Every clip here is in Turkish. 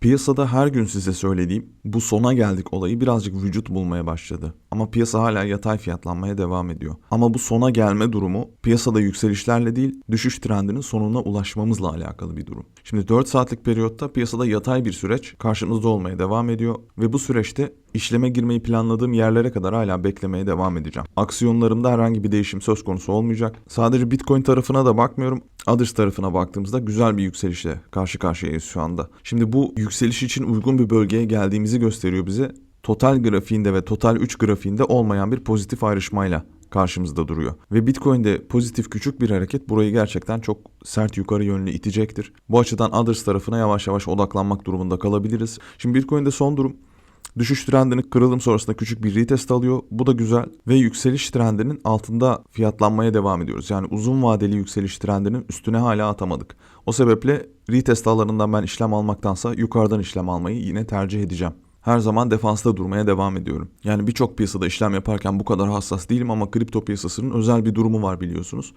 Piyasada her gün size söylediğim bu sona geldik olayı birazcık vücut bulmaya başladı. Ama piyasa hala yatay fiyatlanmaya devam ediyor. Ama bu sona gelme durumu piyasada yükselişlerle değil düşüş trendinin sonuna ulaşmamızla alakalı bir durum. Şimdi 4 saatlik periyotta piyasada yatay bir süreç karşımızda olmaya devam ediyor ve bu süreçte işleme girmeyi planladığım yerlere kadar hala beklemeye devam edeceğim. Aksiyonlarımda herhangi bir değişim söz konusu olmayacak. Sadece Bitcoin tarafına da bakmıyorum. Others tarafına baktığımızda güzel bir yükselişle karşı karşıyayız şu anda. Şimdi bu yükseliş için uygun bir bölgeye geldiğimizi gösteriyor bize. Total grafiğinde ve total 3 grafiğinde olmayan bir pozitif ayrışmayla karşımızda duruyor. Ve Bitcoin'de pozitif küçük bir hareket burayı gerçekten çok sert yukarı yönlü itecektir. Bu açıdan Others tarafına yavaş yavaş odaklanmak durumunda kalabiliriz. Şimdi Bitcoin'de son durum Düşüş trendinin kırılım sonrasında küçük bir retest alıyor. Bu da güzel ve yükseliş trendinin altında fiyatlanmaya devam ediyoruz. Yani uzun vadeli yükseliş trendinin üstüne hala atamadık. O sebeple retest alanından ben işlem almaktansa yukarıdan işlem almayı yine tercih edeceğim. Her zaman defansta durmaya devam ediyorum. Yani birçok piyasada işlem yaparken bu kadar hassas değilim ama kripto piyasasının özel bir durumu var biliyorsunuz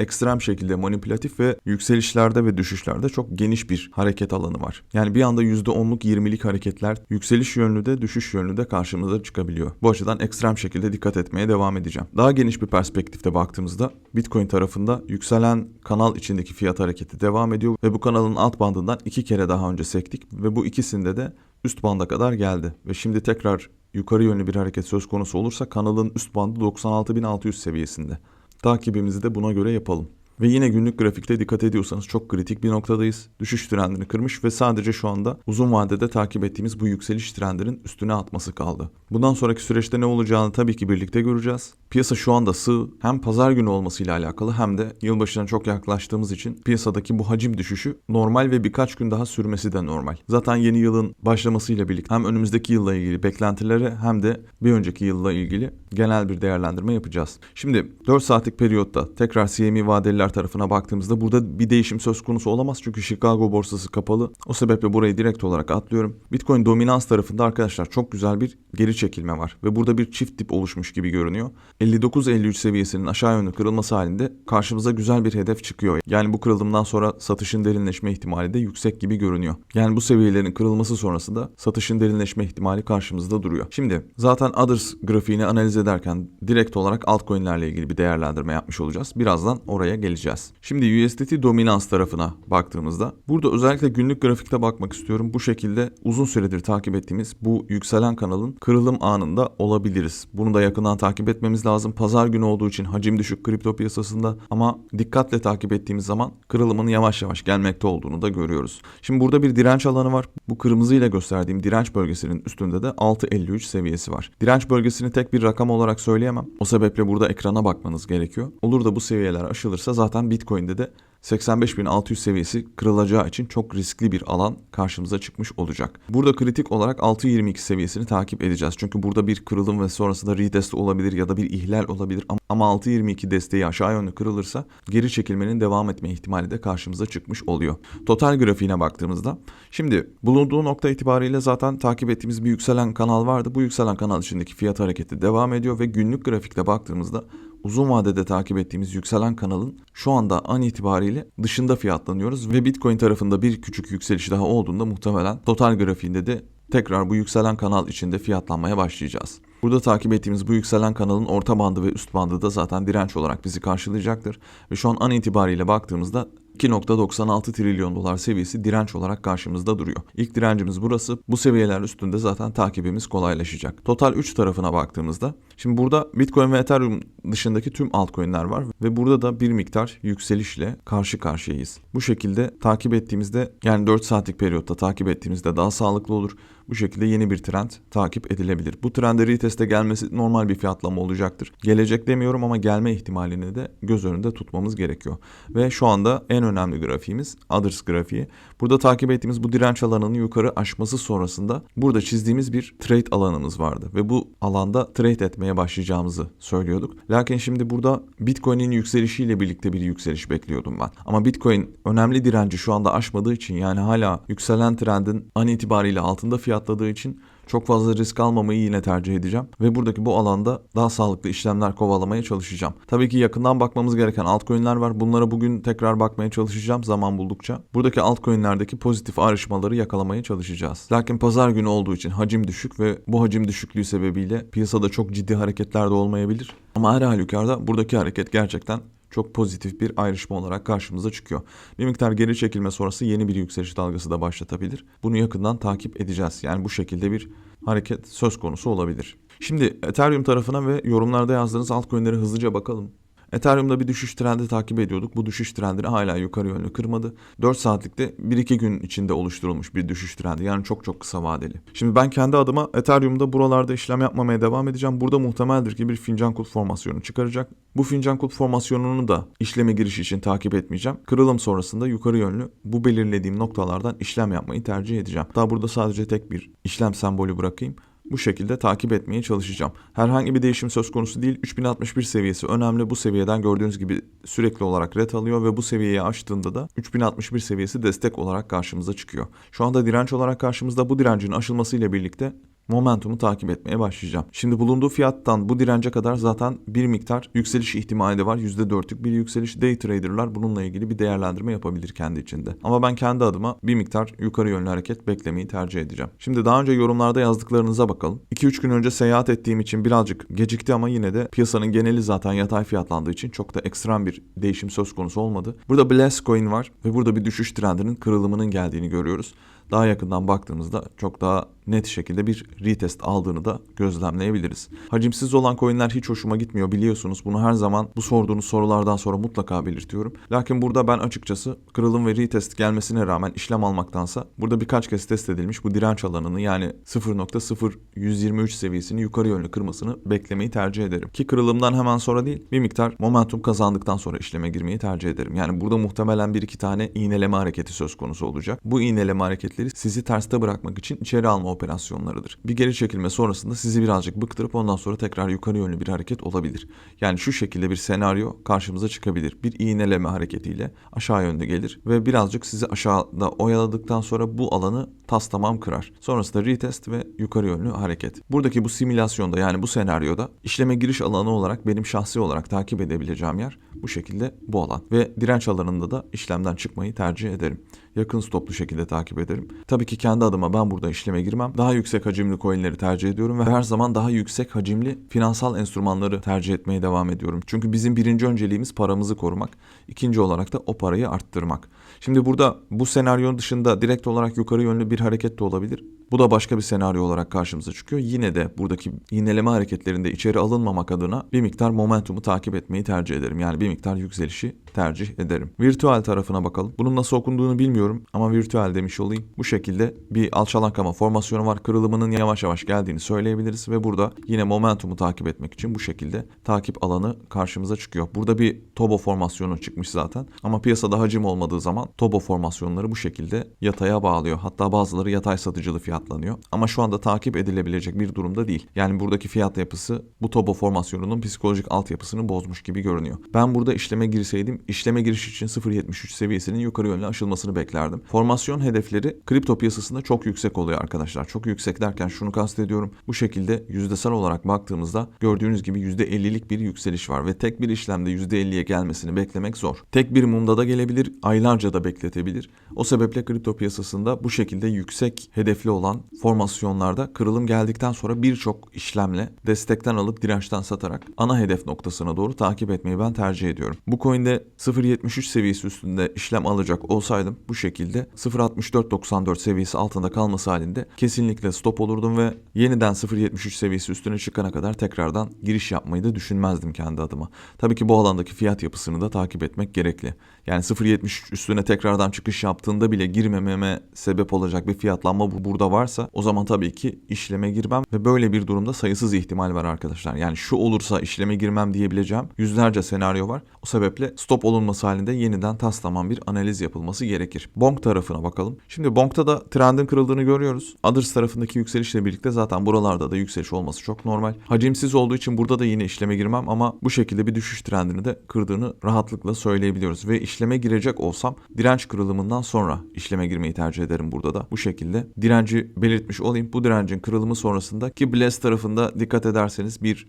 ekstrem şekilde manipülatif ve yükselişlerde ve düşüşlerde çok geniş bir hareket alanı var. Yani bir anda %10'luk 20'lik hareketler yükseliş yönlü de düşüş yönlü de karşımıza çıkabiliyor. Bu açıdan ekstrem şekilde dikkat etmeye devam edeceğim. Daha geniş bir perspektifte baktığımızda Bitcoin tarafında yükselen kanal içindeki fiyat hareketi devam ediyor ve bu kanalın alt bandından iki kere daha önce sektik ve bu ikisinde de üst banda kadar geldi ve şimdi tekrar yukarı yönlü bir hareket söz konusu olursa kanalın üst bandı 96.600 seviyesinde. Takibimizi de buna göre yapalım. Ve yine günlük grafikte dikkat ediyorsanız çok kritik bir noktadayız. Düşüş trendini kırmış ve sadece şu anda uzun vadede takip ettiğimiz bu yükseliş trendinin üstüne atması kaldı. Bundan sonraki süreçte ne olacağını tabii ki birlikte göreceğiz. Piyasa şu anda sığ hem pazar günü olmasıyla alakalı hem de yılbaşına çok yaklaştığımız için piyasadaki bu hacim düşüşü normal ve birkaç gün daha sürmesi de normal. Zaten yeni yılın başlamasıyla birlikte hem önümüzdeki yılla ilgili beklentileri hem de bir önceki yılla ilgili genel bir değerlendirme yapacağız. Şimdi 4 saatlik periyotta tekrar CME vadeliler tarafına baktığımızda burada bir değişim söz konusu olamaz çünkü Chicago borsası kapalı. O sebeple burayı direkt olarak atlıyorum. Bitcoin dominans tarafında arkadaşlar çok güzel bir geri çekilme var ve burada bir çift dip oluşmuş gibi görünüyor. 59-53 seviyesinin aşağı yönlü kırılması halinde karşımıza güzel bir hedef çıkıyor. Yani bu kırılımdan sonra satışın derinleşme ihtimali de yüksek gibi görünüyor. Yani bu seviyelerin kırılması sonrasında satışın derinleşme ihtimali karşımızda duruyor. Şimdi zaten Others grafiğini analiz ederken direkt olarak altcoin'lerle ilgili bir değerlendirme yapmış olacağız. Birazdan oraya geleceğiz. Şimdi USDT dominans tarafına baktığımızda burada özellikle günlük grafikte bakmak istiyorum. Bu şekilde uzun süredir takip ettiğimiz bu yükselen kanalın kırılım anında olabiliriz. Bunu da yakından takip etmemiz lazım. Pazar günü olduğu için hacim düşük kripto piyasasında ama dikkatle takip ettiğimiz zaman kırılımın yavaş yavaş gelmekte olduğunu da görüyoruz. Şimdi burada bir direnç alanı var. Bu kırmızı ile gösterdiğim direnç bölgesinin üstünde de 6.53 seviyesi var. Direnç bölgesini tek bir rakam olarak söyleyemem. O sebeple burada ekrana bakmanız gerekiyor. Olur da bu seviyeler aşılırsa zaten Bitcoin'de de 85.600 seviyesi kırılacağı için çok riskli bir alan karşımıza çıkmış olacak. Burada kritik olarak 6.22 seviyesini takip edeceğiz. Çünkü burada bir kırılım ve sonrasında retest olabilir ya da bir ihlal olabilir. Ama 6.22 desteği aşağı yönlü kırılırsa geri çekilmenin devam etme ihtimali de karşımıza çıkmış oluyor. Total grafiğine baktığımızda şimdi bulunduğu nokta itibariyle zaten takip ettiğimiz bir yükselen kanal vardı. Bu yükselen kanal içindeki fiyat hareketi devam ediyor ve günlük grafikte baktığımızda uzun vadede takip ettiğimiz yükselen kanalın şu anda an itibariyle dışında fiyatlanıyoruz ve Bitcoin tarafında bir küçük yükseliş daha olduğunda muhtemelen total grafiğinde de tekrar bu yükselen kanal içinde fiyatlanmaya başlayacağız. Burada takip ettiğimiz bu yükselen kanalın orta bandı ve üst bandı da zaten direnç olarak bizi karşılayacaktır. Ve şu an an itibariyle baktığımızda 2.96 trilyon dolar seviyesi direnç olarak karşımızda duruyor. İlk direncimiz burası. Bu seviyeler üstünde zaten takibimiz kolaylaşacak. Total 3 tarafına baktığımızda şimdi burada Bitcoin ve Ethereum dışındaki tüm altcoin'ler var ve burada da bir miktar yükselişle karşı karşıyayız. Bu şekilde takip ettiğimizde yani 4 saatlik periyotta takip ettiğimizde daha sağlıklı olur. Bu şekilde yeni bir trend takip edilebilir. Bu trende reteste gelmesi normal bir fiyatlama olacaktır. Gelecek demiyorum ama gelme ihtimalini de göz önünde tutmamız gerekiyor. Ve şu anda en önemli grafiğimiz Others grafiği. Burada takip ettiğimiz bu direnç alanını yukarı aşması sonrasında burada çizdiğimiz bir trade alanımız vardı. Ve bu alanda trade etmeye başlayacağımızı söylüyorduk. Lakin şimdi burada Bitcoin'in yükselişiyle birlikte bir yükseliş bekliyordum ben. Ama Bitcoin önemli direnci şu anda aşmadığı için yani hala yükselen trendin an itibariyle altında fiyatladığı için çok fazla risk almamayı yine tercih edeceğim. Ve buradaki bu alanda daha sağlıklı işlemler kovalamaya çalışacağım. Tabii ki yakından bakmamız gereken altcoin'ler var. Bunlara bugün tekrar bakmaya çalışacağım zaman buldukça. Buradaki altcoin'lerdeki pozitif ayrışmaları yakalamaya çalışacağız. Lakin pazar günü olduğu için hacim düşük ve bu hacim düşüklüğü sebebiyle piyasada çok ciddi hareketler de olmayabilir. Ama her halükarda buradaki hareket gerçekten çok pozitif bir ayrışma olarak karşımıza çıkıyor. Bir miktar geri çekilme sonrası yeni bir yükseliş dalgası da başlatabilir. Bunu yakından takip edeceğiz. Yani bu şekilde bir hareket söz konusu olabilir. Şimdi Ethereum tarafına ve yorumlarda yazdığınız altcoin'lere hızlıca bakalım. Ethereum'da bir düşüş trendi takip ediyorduk. Bu düşüş trendini hala yukarı yönlü kırmadı. 4 saatlikte 1-2 gün içinde oluşturulmuş bir düşüş trendi. Yani çok çok kısa vadeli. Şimdi ben kendi adıma Ethereum'da buralarda işlem yapmamaya devam edeceğim. Burada muhtemeldir ki bir fincan kulp formasyonu çıkaracak. Bu fincan kulp formasyonunu da işleme giriş için takip etmeyeceğim. Kırılım sonrasında yukarı yönlü bu belirlediğim noktalardan işlem yapmayı tercih edeceğim. Daha burada sadece tek bir işlem sembolü bırakayım bu şekilde takip etmeye çalışacağım. Herhangi bir değişim söz konusu değil. 3061 seviyesi önemli. Bu seviyeden gördüğünüz gibi sürekli olarak ret alıyor ve bu seviyeyi aştığında da 3061 seviyesi destek olarak karşımıza çıkıyor. Şu anda direnç olarak karşımızda bu direncin aşılmasıyla birlikte momentumu takip etmeye başlayacağım. Şimdi bulunduğu fiyattan bu dirence kadar zaten bir miktar yükseliş ihtimali de var. %4'lük bir yükseliş. Day traderlar bununla ilgili bir değerlendirme yapabilir kendi içinde. Ama ben kendi adıma bir miktar yukarı yönlü hareket beklemeyi tercih edeceğim. Şimdi daha önce yorumlarda yazdıklarınıza bakalım. 2-3 gün önce seyahat ettiğim için birazcık gecikti ama yine de piyasanın geneli zaten yatay fiyatlandığı için çok da ekstrem bir değişim söz konusu olmadı. Burada Blast Coin var ve burada bir düşüş trendinin kırılımının geldiğini görüyoruz daha yakından baktığımızda çok daha net şekilde bir retest aldığını da gözlemleyebiliriz. Hacimsiz olan coinler hiç hoşuma gitmiyor biliyorsunuz. Bunu her zaman bu sorduğunuz sorulardan sonra mutlaka belirtiyorum. Lakin burada ben açıkçası kırılım ve retest gelmesine rağmen işlem almaktansa burada birkaç kez test edilmiş bu direnç alanını yani 0.0123 seviyesini yukarı yönlü kırmasını beklemeyi tercih ederim. Ki kırılımdan hemen sonra değil bir miktar momentum kazandıktan sonra işleme girmeyi tercih ederim. Yani burada muhtemelen bir iki tane iğneleme hareketi söz konusu olacak. Bu iğneleme hareketleri sizi terste bırakmak için içeri alma operasyonlarıdır. Bir geri çekilme sonrasında sizi birazcık bıktırıp ondan sonra tekrar yukarı yönlü bir hareket olabilir. Yani şu şekilde bir senaryo karşımıza çıkabilir. Bir iğneleme hareketiyle aşağı yönde gelir ve birazcık sizi aşağıda oyaladıktan sonra bu alanı tas tamam kırar. Sonrasında retest ve yukarı yönlü hareket. Buradaki bu simülasyonda yani bu senaryoda işleme giriş alanı olarak benim şahsi olarak takip edebileceğim yer bu şekilde bu alan. Ve direnç alanında da işlemden çıkmayı tercih ederim. Yakın stoplu şekilde takip ederim. Tabii ki kendi adıma ben burada işleme girmem. Daha yüksek hacimli coinleri tercih ediyorum ve her zaman daha yüksek hacimli finansal enstrümanları tercih etmeye devam ediyorum. Çünkü bizim birinci önceliğimiz paramızı korumak. İkinci olarak da o parayı arttırmak. Şimdi burada bu senaryonun dışında direkt olarak yukarı yönlü bir hareket de olabilir. Bu da başka bir senaryo olarak karşımıza çıkıyor. Yine de buradaki iğneleme hareketlerinde içeri alınmamak adına bir miktar momentumu takip etmeyi tercih ederim. Yani bir miktar yükselişi tercih ederim. Virtüel tarafına bakalım. Bunun nasıl okunduğunu bilmiyorum ama virtüel demiş olayım. Bu şekilde bir alçalankama formasyonu var. Kırılımının yavaş yavaş geldiğini söyleyebiliriz ve burada yine momentumu takip etmek için bu şekilde takip alanı karşımıza çıkıyor. Burada bir Tobo formasyonu çıkmış zaten ama piyasada hacim olmadığı zaman Tobo formasyonları bu şekilde yataya bağlıyor. Hatta bazıları yatay satıcılı fiyatlanıyor. Ama şu anda takip edilebilecek bir durumda değil. Yani buradaki fiyat yapısı bu Tobo formasyonunun psikolojik altyapısını bozmuş gibi görünüyor. Ben burada işleme girseydim işleme giriş için 0.73 seviyesinin yukarı yönlü aşılmasını beklerdim. Formasyon hedefleri kripto piyasasında çok yüksek oluyor arkadaşlar. Çok yüksek derken şunu kastediyorum. Bu şekilde yüzdesel olarak baktığımızda gördüğünüz gibi %50'lik bir yükseliş var ve tek bir işlemde %50'ye gelmesini beklemek zor. Tek bir mumda da gelebilir, aylarca da bekletebilir. O sebeple kripto piyasasında bu şekilde yüksek hedefli olan formasyonlarda kırılım geldikten sonra birçok işlemle destekten alıp dirençten satarak ana hedef noktasına doğru takip etmeyi ben tercih ediyorum. Bu coin'de 0.73 seviyesi üstünde işlem alacak olsaydım bu şekilde 0.6494 seviyesi altında kalması halinde kesinlikle stop olurdum ve yeniden 0.73 seviyesi üstüne çıkana kadar tekrardan giriş yapmayı da düşünmezdim kendi adıma. Tabii ki bu alandaki fiyat yapısını da takip etmek gerekli. Yani 0.73 üstüne tekrardan çıkış yaptığında bile girmememe sebep olacak bir fiyatlanma bu burada varsa o zaman tabii ki işleme girmem ve böyle bir durumda sayısız ihtimal var arkadaşlar. Yani şu olursa işleme girmem diyebileceğim yüzlerce senaryo var. O sebeple stop olunması halinde yeniden taslaman bir analiz yapılması gerekir. Bonk tarafına bakalım. Şimdi Bonk'ta da trendin kırıldığını görüyoruz. Others tarafındaki yükselişle birlikte zaten buralarda da yükseliş olması çok normal. Hacimsiz olduğu için burada da yine işleme girmem ama bu şekilde bir düşüş trendini de kırdığını rahatlıkla söyleyebiliyoruz. Ve işleme girecek olsam direnç kırılımından sonra işleme girmeyi tercih ederim burada da. Bu şekilde direnci belirtmiş olayım. Bu direncin kırılımı sonrasında ki Bless tarafında dikkat ederseniz bir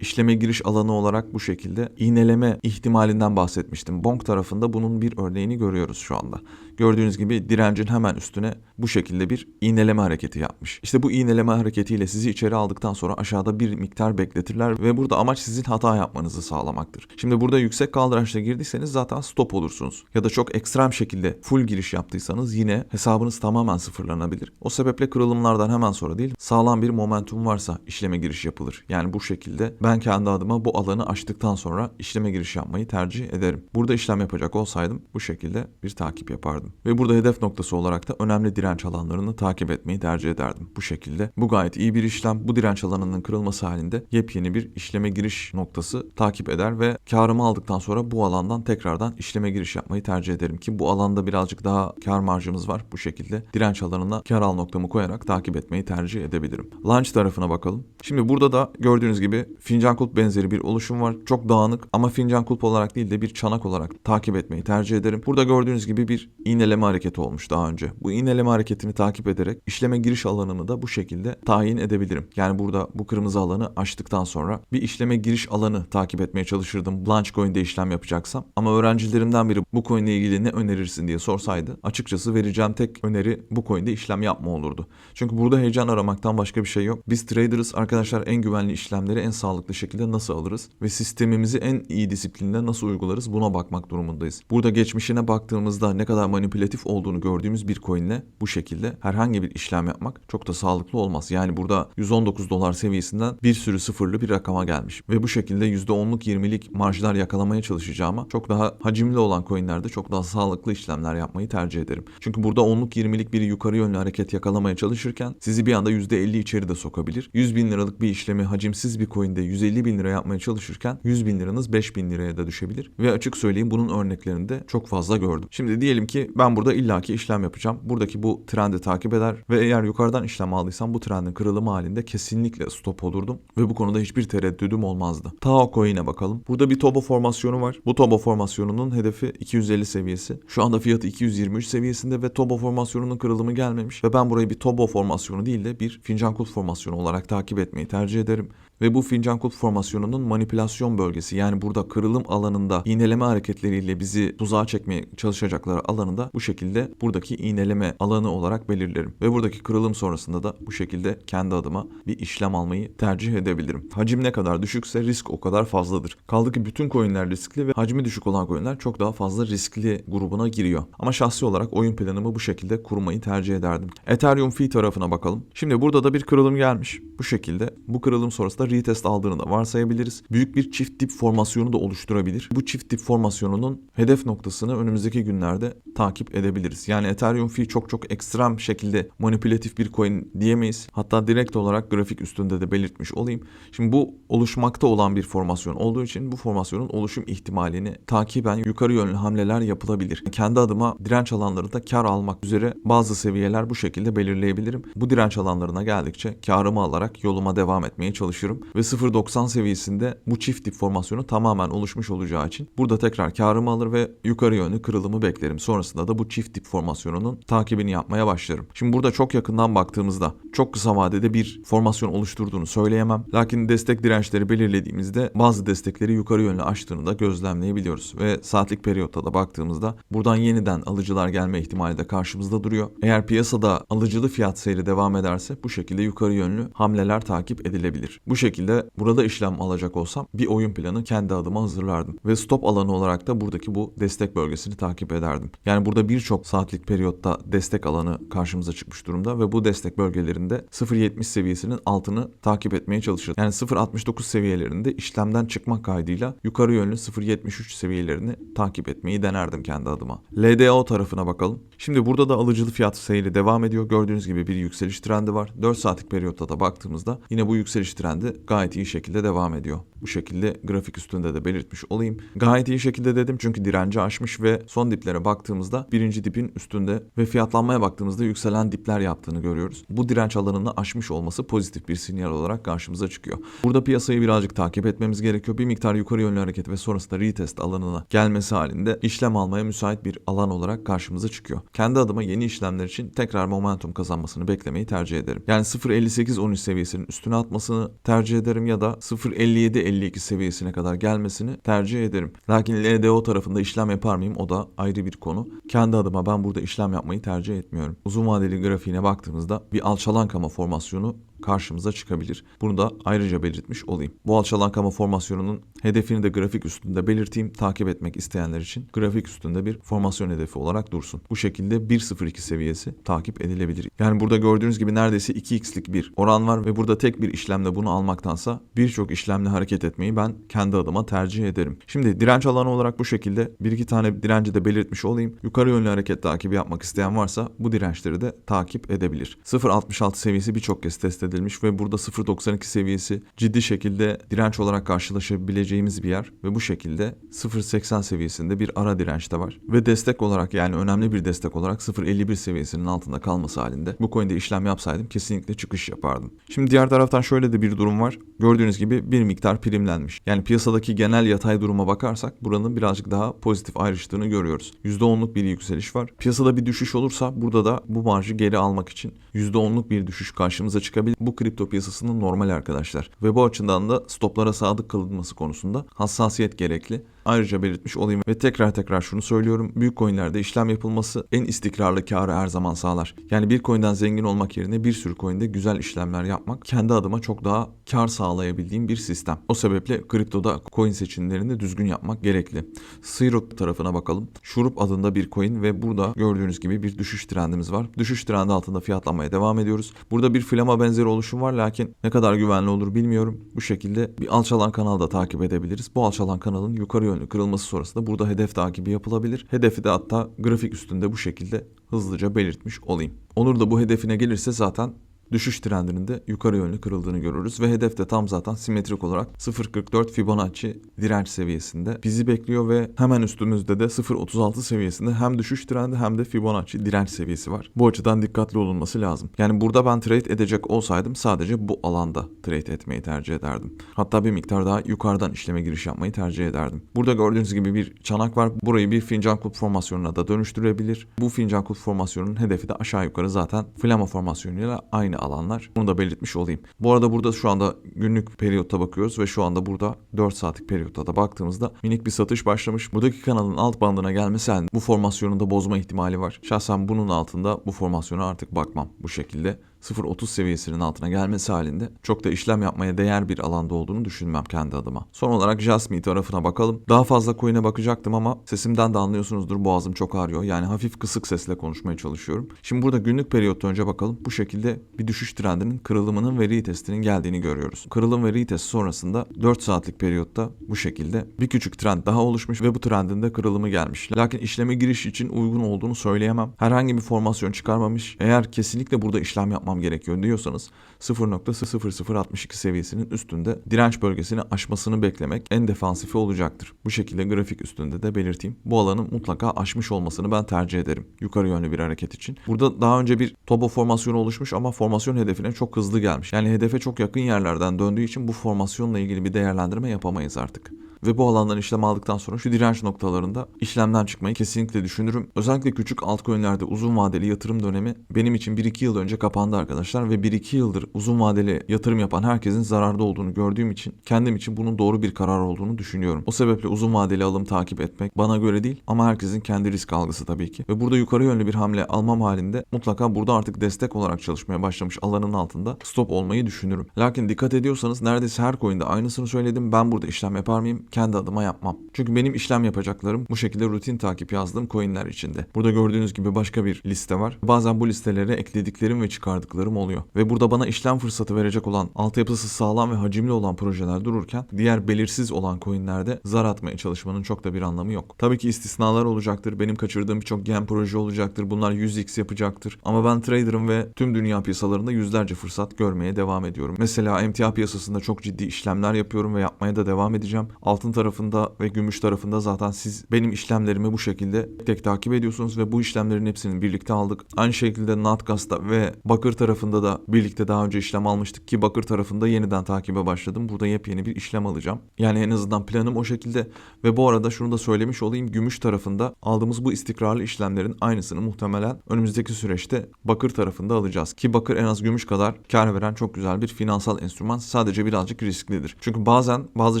işleme giriş alanı olarak bu şekilde iğneleme ihtimalinden bahsetmiştim. Bonk tarafında bunun bir örneğini görüyoruz şu anda. Gördüğünüz gibi direncin hemen üstüne bu şekilde bir iğneleme hareketi yapmış. İşte bu iğneleme hareketiyle sizi içeri aldıktan sonra aşağıda bir miktar bekletirler ve burada amaç sizin hata yapmanızı sağlamaktır. Şimdi burada yüksek kaldıraçla girdiyseniz zaten stop olursunuz. Ya da çok ekstrem şekilde full giriş yaptıysanız yine hesabınız tamamen sıfırlanabilir. O sebeple kırılımlardan hemen sonra değil sağlam bir momentum varsa işleme giriş yapılır. Yani bu şekilde ben kendi adıma bu alanı açtıktan sonra işleme giriş yapmayı tercih ederim. Burada işlem yapacak olsaydım bu şekilde bir takip yapardım. Ve burada hedef noktası olarak da önemli direnç alanlarını takip etmeyi tercih ederdim. Bu şekilde bu gayet iyi bir işlem. Bu direnç alanının kırılması halinde yepyeni bir işleme giriş noktası takip eder ve karımı aldıktan sonra bu alandan tekrardan işleme giriş yapmayı tercih ederim ki bu alanda birazcık daha kar marjımız var. Bu şekilde direnç alanına kar al noktamı koyarak takip etmeyi tercih edebilirim. Launch tarafına bakalım. Şimdi burada da gördüğünüz gibi fincan kulp benzeri bir oluşum var. Çok dağınık ama fincan kulp olarak değil de bir çanak olarak takip etmeyi tercih ederim. Burada gördüğünüz gibi bir iğneleme hareketi olmuş daha önce. Bu iğneleme hareketini takip ederek işleme giriş alanını da bu şekilde tayin edebilirim. Yani burada bu kırmızı alanı açtıktan sonra bir işleme giriş alanı takip etmeye çalışırdım. Blanche Coin'de işlem yapacaksam. Ama öğrencilerimden biri bu coin ile ilgili ne önerirsin diye sorsaydı açıkçası vereceğim tek öneri bu coin'de işlem yapma olurdu. Çünkü burada heyecan aramaktan başka bir şey yok. Biz traderız arkadaşlar en güvenli işlemleri en sağlıklı şekilde nasıl alırız ve sistemimizi en iyi disiplinde nasıl uygularız buna bakmak durumundayız. Burada geçmişine baktığımızda ne kadar manipülatif olduğunu gördüğümüz bir coin'le bu şekilde herhangi bir işlem yapmak çok da sağlıklı olmaz. Yani burada 119 dolar seviyesinden bir sürü sıfırlı bir rakama gelmiş ve bu şekilde %10'luk 20'lik marjlar yakalamaya çalışacağıma çok daha hacimli olan coinlerde çok daha sağlıklı işlemler yapmayı tercih ederim. Çünkü burada 10'luk 20'lik bir yukarı yönlü hareket yakalamaya çalışırken sizi bir anda %50 içeri de sokabilir. 100 bin liralık bir işlemi hacimsiz bir coinde 150 bin lira yapmaya çalışırken 100 bin liranız 5 bin liraya da düşebilir. Ve açık söyleyeyim bunun örneklerini de çok fazla gördüm. Şimdi diyelim ki ben burada illaki işlem yapacağım. Buradaki bu trendi takip eder ve eğer yukarıdan işlem aldıysam bu trendin kırılımı halinde kesinlikle stop olurdum ve bu konuda hiçbir tereddüdüm olmazdı. Tao Coin'e bakalım. Burada bir Tobo formasyonu var. Bu Tobo formasyonunun hedefi 250 seviyesi. Şu anda fiyatı 223 seviyesinde ve Tobo formasyonunun kırılımı gelmemiş ve ben burayı bir Tobo formasyonu değil de bir fincan kulp formasyonu olarak takip etmeyi tercih ederim. Ve bu fincan kulp formasyonunun manipülasyon bölgesi yani burada kırılım alanında iğneleme hareketleriyle bizi tuzağa çekmeye çalışacakları alanında bu şekilde buradaki iğneleme alanı olarak belirlerim. Ve buradaki kırılım sonrasında da bu şekilde kendi adıma bir işlem almayı tercih edebilirim. Hacim ne kadar düşükse risk o kadar fazladır. Kaldı ki bütün coinler riskli ve hacmi düşük olan coinler çok daha fazla riskli grubuna giriyor. Ama şahsi olarak oyun planımı bu şekilde kurmayı tercih ederdim. Ethereum fee tarafına bakalım. Şimdi burada da bir kırılım gelmiş. Bu şekilde bu kırılım sonrasında retest aldığını da varsayabiliriz. Büyük bir çift dip formasyonu da oluşturabilir. Bu çift dip formasyonunun hedef noktasını önümüzdeki günlerde takip edebiliriz. Yani Ethereum fee çok çok ekstrem şekilde manipülatif bir coin diyemeyiz. Hatta direkt olarak grafik üstünde de belirtmiş olayım. Şimdi bu oluşmakta olan bir formasyon olduğu için bu formasyonun oluşum ihtimalini takiben yukarı yönlü hamleler yapılabilir. Kendi adıma direnç alanlarında kar almak üzere bazı seviyeler bu şekilde belirleyebilirim. Bu direnç alanlarına geldikçe karımı alarak yoluma devam etmeye çalışırım. Ve 0.90 seviyesinde bu çift dip formasyonu tamamen oluşmuş olacağı için burada tekrar karımı alır ve yukarı yönlü kırılımı beklerim. Sonrasında da bu çift dip formasyonunun takibini yapmaya başlarım. Şimdi burada çok yakından baktığımızda çok kısa vadede bir formasyon oluşturduğunu söyleyemem. Lakin destek dirençleri belirlediğimizde bazı destekleri yukarı yönlü açtığını da gözlemleyebiliyoruz. Ve saatlik periyotta da baktığımızda buradan yeniden alıcılar gelme ihtimali de karşımızda duruyor. Eğer piyasada alıcılı fiyat seyri devam ederse bu şekilde yukarı yönlü hamleler takip edilebilir. Bu şekilde burada işlem alacak olsam bir oyun planı kendi adıma hazırlardım. Ve stop alanı olarak da buradaki bu destek bölgesini takip ederdim. Yani burada birçok saatlik periyotta destek alanı karşımıza çıkmış durumda ve bu destek bölgelerinde 0.70 seviyesinin altını takip etmeye çalışır. Yani 0.69 seviyelerinde işlemden çıkmak kaydıyla yukarı yönlü 0.73 seviyelerini takip etmeyi denerdim kendi adıma. LDO tarafına bakalım. Şimdi burada da alıcılı fiyat seyri devam ediyor. Gördüğünüz gibi bir yükseliş trendi var. 4 saatlik periyotta da baktığımızda baktığımızda yine bu yükseliş trendi gayet iyi şekilde devam ediyor. Bu şekilde grafik üstünde de belirtmiş olayım. Gayet iyi şekilde dedim çünkü direnci aşmış ve son diplere baktığımızda birinci dipin üstünde ve fiyatlanmaya baktığımızda yükselen dipler yaptığını görüyoruz. Bu direnç alanını aşmış olması pozitif bir sinyal olarak karşımıza çıkıyor. Burada piyasayı birazcık takip etmemiz gerekiyor. Bir miktar yukarı yönlü hareket ve sonrasında retest alanına gelmesi halinde işlem almaya müsait bir alan olarak karşımıza çıkıyor. Kendi adıma yeni işlemler için tekrar momentum kazanmasını beklemeyi tercih ederim. Yani 0.58-13 seviyesinin üstüne atmasını tercih ederim ya da 0.57-52 seviyesine kadar gelmesini tercih ederim. Lakin LDO tarafında işlem yapar mıyım o da ayrı bir konu. Kendi adıma ben burada işlem yapmayı tercih etmiyorum. Uzun vadeli grafiğine baktığımızda bir alçalan kama formasyonu karşımıza çıkabilir. Bunu da ayrıca belirtmiş olayım. Bu alçalan kama formasyonunun hedefini de grafik üstünde belirteyim. Takip etmek isteyenler için grafik üstünde bir formasyon hedefi olarak dursun. Bu şekilde 1.02 seviyesi takip edilebilir. Yani burada gördüğünüz gibi neredeyse 2x'lik bir oran var ve burada tek bir işlemle bunu almaktansa birçok işlemle hareket etmeyi ben kendi adıma tercih ederim. Şimdi direnç alanı olarak bu şekilde bir iki tane direnci de belirtmiş olayım. Yukarı yönlü hareket takibi yapmak isteyen varsa bu dirençleri de takip edebilir. 0.66 seviyesi birçok kez test edilmiş ve burada 0.92 seviyesi ciddi şekilde direnç olarak karşılaşabileceğimiz bir yer ve bu şekilde 0.80 seviyesinde bir ara direnç de var. Ve destek olarak yani önemli bir destek olarak 0.51 seviyesinin altında kalması halinde bu coin'de işlem yapsaydım kesinlikle çıkış yapardım. Şimdi diğer taraftan şöyle de bir durum var. Gördüğünüz gibi bir miktar primlenmiş. Yani piyasadaki genel yatay duruma bakarsak buranın birazcık daha pozitif ayrıştığını görüyoruz. %10'luk bir yükseliş var. Piyasada bir düşüş olursa burada da bu marjı geri almak için %10'luk bir düşüş karşımıza çıkabilir. Bu kripto piyasasının normal arkadaşlar. Ve bu açıdan da stoplara sadık kalınması konusunda hassasiyet gerekli. Ayrıca belirtmiş olayım ve tekrar tekrar şunu söylüyorum. Büyük coinlerde işlem yapılması en istikrarlı karı her zaman sağlar. Yani bir coin'den zengin olmak yerine bir sürü coin'de güzel işlemler yapmak kendi adıma çok daha kar sağlayabildiğim bir sistem. O sebeple kriptoda coin seçimlerini düzgün yapmak gerekli. Syrop tarafına bakalım. Şurup adında bir coin ve burada gördüğünüz gibi bir düşüş trendimiz var. Düşüş trendi altında fiyatlanmaya devam ediyoruz. Burada bir flama benzeri oluşum var lakin ne kadar güvenli olur bilmiyorum. Bu şekilde bir alçalan kanalda takip edebiliriz. Bu alçalan kanalın yukarı yönlü kırılması sonrasında burada hedef takibi yapılabilir. Hedefi de hatta grafik üstünde bu şekilde hızlıca belirtmiş olayım. Onur da bu hedefine gelirse zaten düşüş trendinin de yukarı yönlü kırıldığını görürüz ve hedef de tam zaten simetrik olarak 0.44 Fibonacci direnç seviyesinde bizi bekliyor ve hemen üstümüzde de 0.36 seviyesinde hem düşüş trendi hem de Fibonacci direnç seviyesi var. Bu açıdan dikkatli olunması lazım. Yani burada ben trade edecek olsaydım sadece bu alanda trade etmeyi tercih ederdim. Hatta bir miktar daha yukarıdan işleme giriş yapmayı tercih ederdim. Burada gördüğünüz gibi bir çanak var. Burayı bir fincan kulp formasyonuna da dönüştürebilir. Bu fincan kulp formasyonunun hedefi de aşağı yukarı zaten flama formasyonuyla aynı alanlar. Bunu da belirtmiş olayım. Bu arada burada şu anda günlük periyotta bakıyoruz ve şu anda burada 4 saatlik periyotta da baktığımızda minik bir satış başlamış. Buradaki kanalın alt bandına gelmesi halinde bu formasyonu da bozma ihtimali var. Şahsen bunun altında bu formasyona artık bakmam bu şekilde. 0.30 seviyesinin altına gelmesi halinde çok da işlem yapmaya değer bir alanda olduğunu düşünmem kendi adıma. Son olarak Jasmine tarafına bakalım. Daha fazla coin'e bakacaktım ama sesimden de anlıyorsunuzdur boğazım çok ağrıyor. Yani hafif kısık sesle konuşmaya çalışıyorum. Şimdi burada günlük periyotta önce bakalım. Bu şekilde bir düşüş trendinin kırılımının ve retestinin geldiğini görüyoruz. Kırılım ve retest sonrasında 4 saatlik periyotta bu şekilde bir küçük trend daha oluşmuş ve bu trendin de kırılımı gelmiş. Lakin işleme giriş için uygun olduğunu söyleyemem. Herhangi bir formasyon çıkarmamış. Eğer kesinlikle burada işlem yapmak yapmam gerekiyor diyorsanız 0.0062 seviyesinin üstünde direnç bölgesini aşmasını beklemek en defansifi olacaktır. Bu şekilde grafik üstünde de belirteyim. Bu alanın mutlaka aşmış olmasını ben tercih ederim. Yukarı yönlü bir hareket için. Burada daha önce bir tobo formasyonu oluşmuş ama formasyon hedefine çok hızlı gelmiş. Yani hedefe çok yakın yerlerden döndüğü için bu formasyonla ilgili bir değerlendirme yapamayız artık ve bu alandan işlem aldıktan sonra şu direnç noktalarında işlemden çıkmayı kesinlikle düşünürüm. Özellikle küçük altcoin'lerde uzun vadeli yatırım dönemi benim için 1-2 yıl önce kapandı arkadaşlar ve 1-2 yıldır uzun vadeli yatırım yapan herkesin zararda olduğunu gördüğüm için kendim için bunun doğru bir karar olduğunu düşünüyorum. O sebeple uzun vadeli alım takip etmek bana göre değil ama herkesin kendi risk algısı tabii ki. Ve burada yukarı yönlü bir hamle almam halinde mutlaka burada artık destek olarak çalışmaya başlamış alanın altında stop olmayı düşünürüm. Lakin dikkat ediyorsanız neredeyse her coin'de aynısını söyledim. Ben burada işlem yapar mıyım? Kendi adıma yapmam. Çünkü benim işlem yapacaklarım bu şekilde rutin takip yazdığım coinler içinde. Burada gördüğünüz gibi başka bir liste var. Bazen bu listelere eklediklerim ve çıkardıklarım oluyor. Ve burada bana işlem fırsatı verecek olan, altyapısı sağlam ve hacimli olan projeler dururken diğer belirsiz olan coinlerde zar atmaya çalışmanın çok da bir anlamı yok. Tabii ki istisnalar olacaktır. Benim kaçırdığım birçok gen proje olacaktır. Bunlar 100x yapacaktır. Ama ben trader'ım ve tüm dünya piyasalarında yüzlerce fırsat görmeye devam ediyorum. Mesela emtia piyasasında çok ciddi işlemler yapıyorum ve yapmaya da devam edeceğim. Altın tarafında ve gümüş tarafında zaten siz benim işlemlerimi bu şekilde tek takip ediyorsunuz ve bu işlemlerin hepsini birlikte aldık. Aynı şekilde Natgas'ta ve Bakır tarafında da birlikte daha önce işlem almıştık ki Bakır tarafında yeniden takibe başladım. Burada yepyeni bir işlem alacağım. Yani en azından planım o şekilde ve bu arada şunu da söylemiş olayım. Gümüş tarafında aldığımız bu istikrarlı işlemlerin aynısını muhtemelen önümüzdeki süreçte Bakır tarafında alacağız. Ki Bakır en az gümüş kadar kar veren çok güzel bir finansal enstrüman. Sadece birazcık risklidir. Çünkü bazen bazı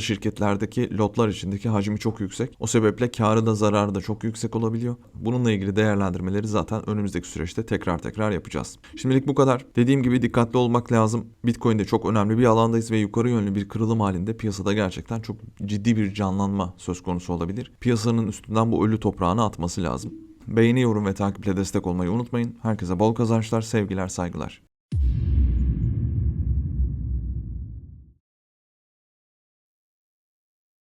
şirketlerdeki lotlar içindeki hacmi çok yüksek. O sebeple karı da zararı da çok yüksek olabiliyor. Bununla ilgili değerlendirmeleri zaten önümüzdeki süreçte tekrar tekrar yapacağız. Şimdilik bu kadar. Dediğim gibi dikkatli olmak lazım. Bitcoin'de çok önemli bir alandayız ve yukarı yönlü bir kırılım halinde piyasada gerçekten çok ciddi bir canlanma söz konusu olabilir. Piyasanın üstünden bu ölü toprağını atması lazım. Beğeni, yorum ve takiple destek olmayı unutmayın. Herkese bol kazançlar, sevgiler, saygılar.